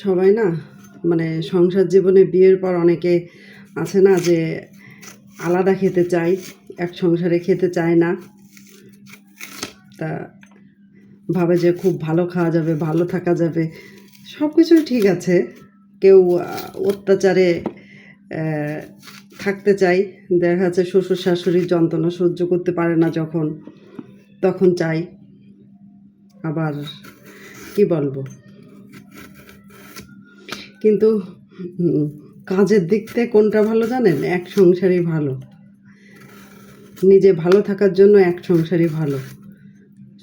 সবাই না মানে সংসার জীবনে বিয়ের পর অনেকে আছে না যে আলাদা খেতে চায়, এক সংসারে খেতে চায় না। তা ভাবে যে খুব ভালো খাওয়া যাবে, ভালো থাকা যাবে সব কিছুই ঠিক আছে। কেউ অত্যাচারে থাকতে চাই দেখা যাচ্ছে শ্বশুর শাশুড়ির যন্ত্রণা সহ্য করতে পারে না যখন, তখন চাই আবার কি বলব? কিন্তু কাজের দিক থেকে কোনটা ভালো জানেন? এক সংসারই ভালো। নিজে ভালো থাকার জন্য এক সংসারই ভালো।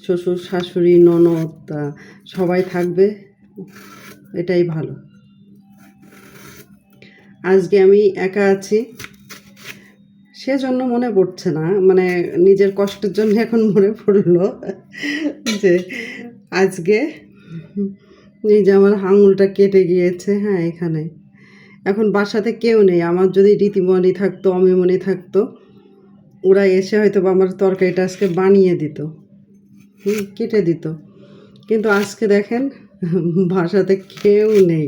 শ্বশুর, শাশুড়ি, ননদ সবাই থাকবে, এটাই ভালো। আজকে আমি একা আছি। সেজন্য মনে পড়ছে না। মানে নিজের কষ্টের জন্য এখন মনে পড়ল যে আজকে এই যে আমার আঙুলটা কেটে গিয়েছে হ্যাঁ এখানে। এখন বাসাতে কেউ নেই, আমার যদি রীতিমণি থাকতো অমিমণি থাকতো, ওরা এসে হয়তো আমার তরকারিটা আজকে বানিয়ে দিত, হুম, কেটে দিত। কিন্তু আজকে দেখেন, বাসাতে কেউ নেই।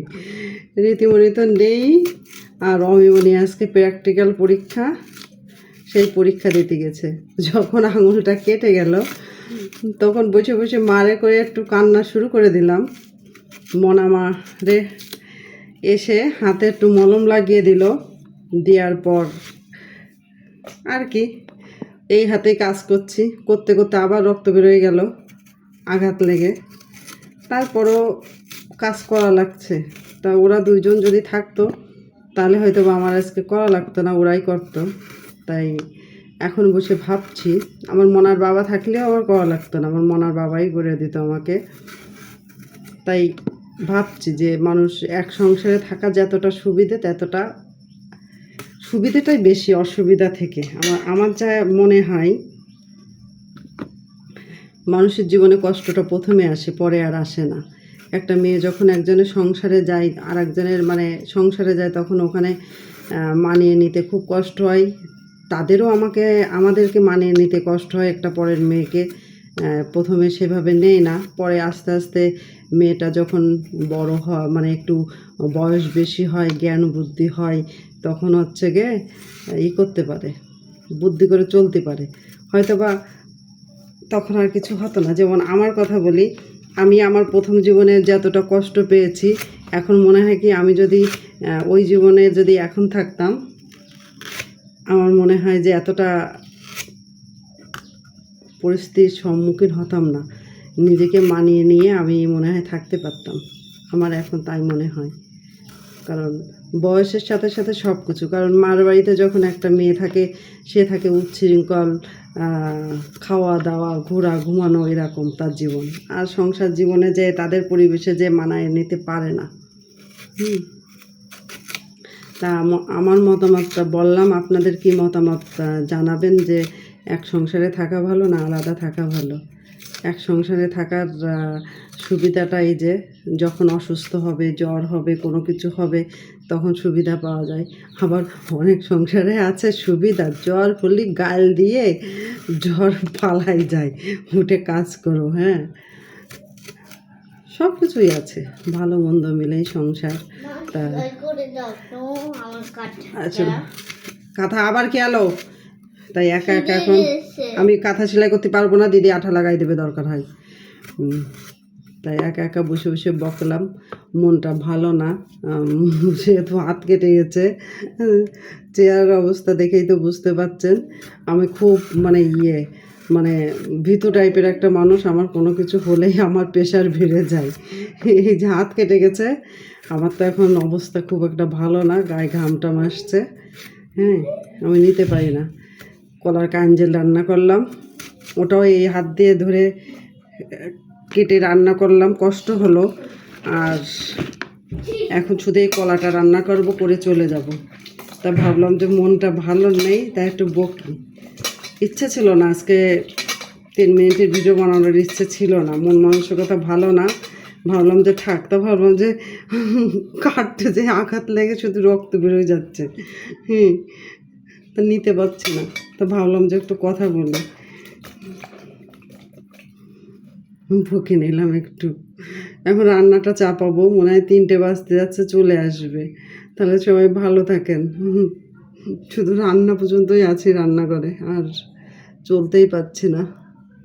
রীতিমণি তো নেই, আর অমিমণি আজকে প্র্যাকটিক্যাল পরীক্ষা, সেই পরীক্ষা দিতে গেছে। যখন আঙুলটা কেটে গেল, তখন বসে বসে মারে করে একটু কান্না শুরু করে দিলাম। মনা মারে এসে হাতে একটু মলম লাগিয়ে দিল। দেওয়ার পর আর কি, এই হাতে কাজ করছি। করতে করতে আবার রক্ত বেরোয় গেল আঘাত লেগে। তারপরও কাজ করা লাগছে। তা ওরা দুইজন যদি থাকতো, তাহলে হয়তো আমার আজকে করা লাগতো না, ওরাই করতো। তাই এখন বসে ভাবছি, আমার মনার বাবা থাকলেও আমার করা লাগতো না। আমার মনার বাবাই করে দিত আমাকে। তাই ভাবছি যে মানুষ এক সংসারে থাকা যতটা সুবিধে, ততটা সুবিধেটাই বেশি অসুবিধা থেকে। আমার আমার যা মনে হয়, মানুষের জীবনে কষ্টটা প্রথমে আসে, পরে আর আসে না। একটা মেয়ে যখন একজনের সংসারে যায় আর একজনের মানে সংসারে যায়, তখন ওখানে মানিয়ে নিতে খুব কষ্ট হয়। তাদেরও আমাকে, আমাদেরকে মানিয়ে নিতে কষ্ট হয়, একটা পরের মেয়েকে। প্রথমে সেভাবে নেয় না। পরে আস্তে আস্তে মেয়েটা যখন বড় হয় মানে একটু বয়স বেশি হয়, জ্ঞান বুদ্ধি হয়, তখন হচ্ছে গিয়ে ই করতে পারে, বুদ্ধি করে চলতে পারে। হয়তো বা তখন আর কিছু হতো না। যেমন আমার কথা বলি, আমি আমার প্রথম জীবনে যতটা কষ্ট পেয়েছি, এখন মনে হয় কি, আমি যদি ওই জীবনে যদি এখন থাকতাম, আমার মনে হয় যে এতটা পরিস্থিতির সম্মুখীন হতাম না। নিজেকে মানিয়ে নিয়ে আমি মনে হয় থাকতে পারতাম। আমার এখন তাই মনে হয়। কারণ বয়সের সাথে সাথে সব কিছু কারণ মার বাড়িতে যখন একটা মেয়ে থাকে, সে থাকে উচ্ছৃঙ্খল খাওয়া দাওয়া ঘোরা, ঘুমানো এরকম তার জীবন। আর সংসার জীবনে যে তাদের পরিবেশে যে মানায় নিতে পারে না। তা আমার মতামতটা বললাম। আপনাদের কি মতামত জানাবেন যে এক সংসারে থাকা ভালো না আলাদা থাকা ভালো। এক সংসারে থাকার সুবিধাটা এই যে যখন অসুস্থ হবে জ্বর হবে কোনো কিছু হবে তখন সুবিধা পাওয়া যায়। আবার অনেক সংসারে আছে সুবিধা জ্বর হলি গাল দিয়ে জ্বর পালাই যায়। উঠে কাজ করো হ্যাঁ। সব কিছুই আছে ভালো মন্দ মিলেই সংসার। আচ্ছা কাঁথা আবার কি আলো? তাই একা একা এখন আমি কাঁথা সেলাই করতে পারব না দিদি আঠা লাগাই দেবে দরকার হয়। তাই একা একা বসে বসে বকলাম মনটা ভালো না যেহেতু হাত কেটে গেছে চেয়ারের অবস্থা দেখেই তো বুঝতে পারছেন। আমি খুব মানে ইয়ে মানে ভীতু টাইপের একটা মানুষ আমার কোনো কিছু হলেই আমার প্রেশার বেড়ে যায়। এই যে হাত কেটে গেছে আমার তো এখন অবস্থা খুব একটা ভালো না গায়ে ঘামটাম আসছে হ্যাঁ আমি নিতে পারি না। কলার কাঞ্জেল রান্না করলাম। ওটাও এই হাত দিয়ে ধরে কেটে রান্না করলাম, কষ্ট হলো। আর এখন শুধু এই কলাটা রান্না করব, করে চলে যাব। তা ভাবলাম যে মনটা ভালো নেই, তাই একটু বকি ইচ্ছে ছিল না, আজকে তিন মিনিটের ভিডিও বানানোর ইচ্ছে ছিল না, মন মানসিকতা ভালো না। ভাবলাম যে থাক, তা ভাবলাম যে কাটতে যে আঘাত লেগে শুধু রক্ত বেরোয় যাচ্ছে। হুম, তা নিতে পারছি না। তো ভাবলাম যে একটু কথা বলি। বকে নিলাম একটু। এখন রান্নাটা চাপাবো, মনে হয় তিনটে বাজতে যাচ্ছে, চলে আসবে। তাহলে সবাই ভালো থাকেন। শুধু রান্না পর্যন্তই আছি রান্না করে আর চলতেই পারছি না।